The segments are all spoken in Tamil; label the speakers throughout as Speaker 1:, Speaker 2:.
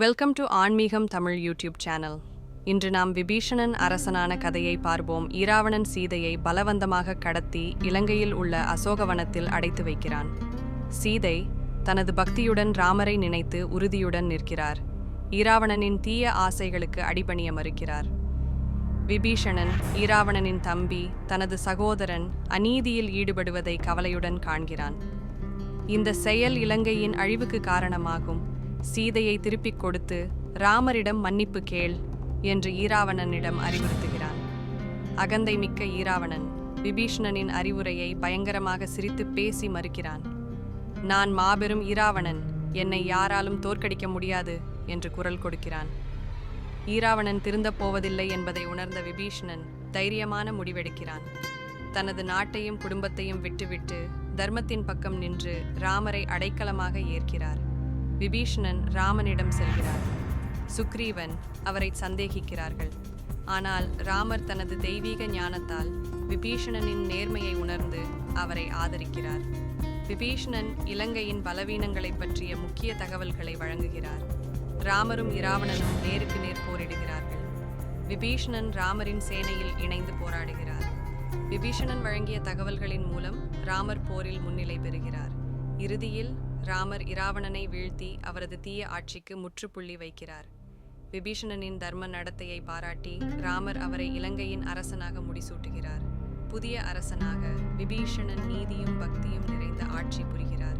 Speaker 1: வெல்கம் டு ஆன்மீகம் தமிழ் யூடியூப் சேனல் இன்று நாம் விபீஷணன் அரசனான கதையை பார்ப்போம். ஈராவணன் சீதையை பலவந்தமாக கடத்தி இலங்கையில் உள்ள அசோகவனத்தில் அடைத்து வைக்கிறான். சீதை தனது பக்தியுடன் ராமரை நினைத்து உறுதியுடன் நிற்கிறார். ஈராவணனின் தீய ஆசைகளுக்கு அடிபணிய மறுக்கிறார். விபீஷணன் ஈராவணனின் தம்பி தனது சகோதரன் அநீதியில் ஈடுபடுவதை கவலையுடன் காண்கிறான். இந்த செயல் இலங்கையின் அழிவுக்கு காரணமாகும். சீதையை திருப்பிக் கொடுத்து ராமரிடம் மன்னிப்பு கேள் என்று ஈராவணனிடம் அறிவுறுத்துகிறான். அகந்தை மிக்க ஈராவணன் விபீஷணனின் அறிவுரையை பயங்கரமாக சிரித்து பேசி மறுக்கிறான். நான் மாபெரும் ஈராவணன் என்னை யாராலும் தோற்கடிக்க முடியாது என்று குரல் கொடுக்கிறான். ஈராவணன் திருந்தப் போவதில்லை என்பதை உணர்ந்த விபீஷணன் தைரியமான முடிவெடுக்கிறான். தனது நாட்டையும் குடும்பத்தையும் விட்டுவிட்டு தர்மத்தின் பக்கம் நின்று ராமரை அடைக்கலமாக ஏற்கிறார். விபீஷணன் ராமனிடம் செல்கிறார். சுக்ரீவன் அவரை சந்தேகிக்கிறார்கள். ஆனால் ராமர் தனது தெய்வீக ஞானத்தால் விபீஷணனின் நேர்மையை உணர்ந்து அவரை ஆதரிக்கிறார். விபீஷணன் இலங்கையின் பலவீனங்களைப் பற்றிய முக்கிய தகவல்களை வழங்குகிறார். ராமரும் இராவணனும் நேருக்கு நேர் போரிடுகிறார்கள். விபீஷணன் ராமரின் சேனையில் இணைந்து போராடுகிறார். விபீஷணன் வழங்கிய தகவல்களின் மூலம் ராமர் போரில் முன்னிலை பெறுகிறார். இறுதியில் ராமர் இராவணனை வீழ்த்தி அவரது தீய ஆட்சிக்கு முற்றுப்புள்ளி வைக்கிறார். விபீஷணனின் தர்ம நடத்தையை பாராட்டி ராமர் அவரை இலங்கையின் அரசனாக முடிசூட்டுகிறார். புதிய அரசனாக விபீஷணன் நீதியும் பக்தியும் நிறைந்த ஆட்சி புரிகிறார்.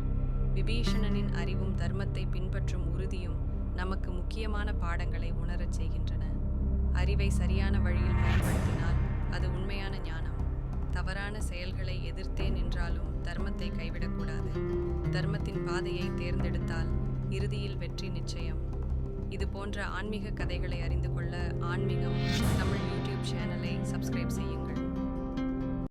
Speaker 1: விபீஷணனின் அறிவும் தர்மத்தை பின்பற்றும் உறுதியும் நமக்கு முக்கியமான பாடங்களை உணரச் செய்கின்றன. அறிவை சரியான வழியில் பயன்படுத்தினால் அது உண்மையான ஞானம். தவறான செயல்களை எதிர்த்தே நின்றாலும் தர்மத்தை கைவிடக்கூடாது. தர்மத்தின் பாதையை தேர்ந்தெடுத்தால் இறுதியில் வெற்றி நிச்சயம். இது போன்ற ஆன்மீக கதைகளை அறிந்து கொள்ள ஆன்மீகம் தமிழ் யூடியூப் சேனலை சப்ஸ்கிரைப் செய்யும்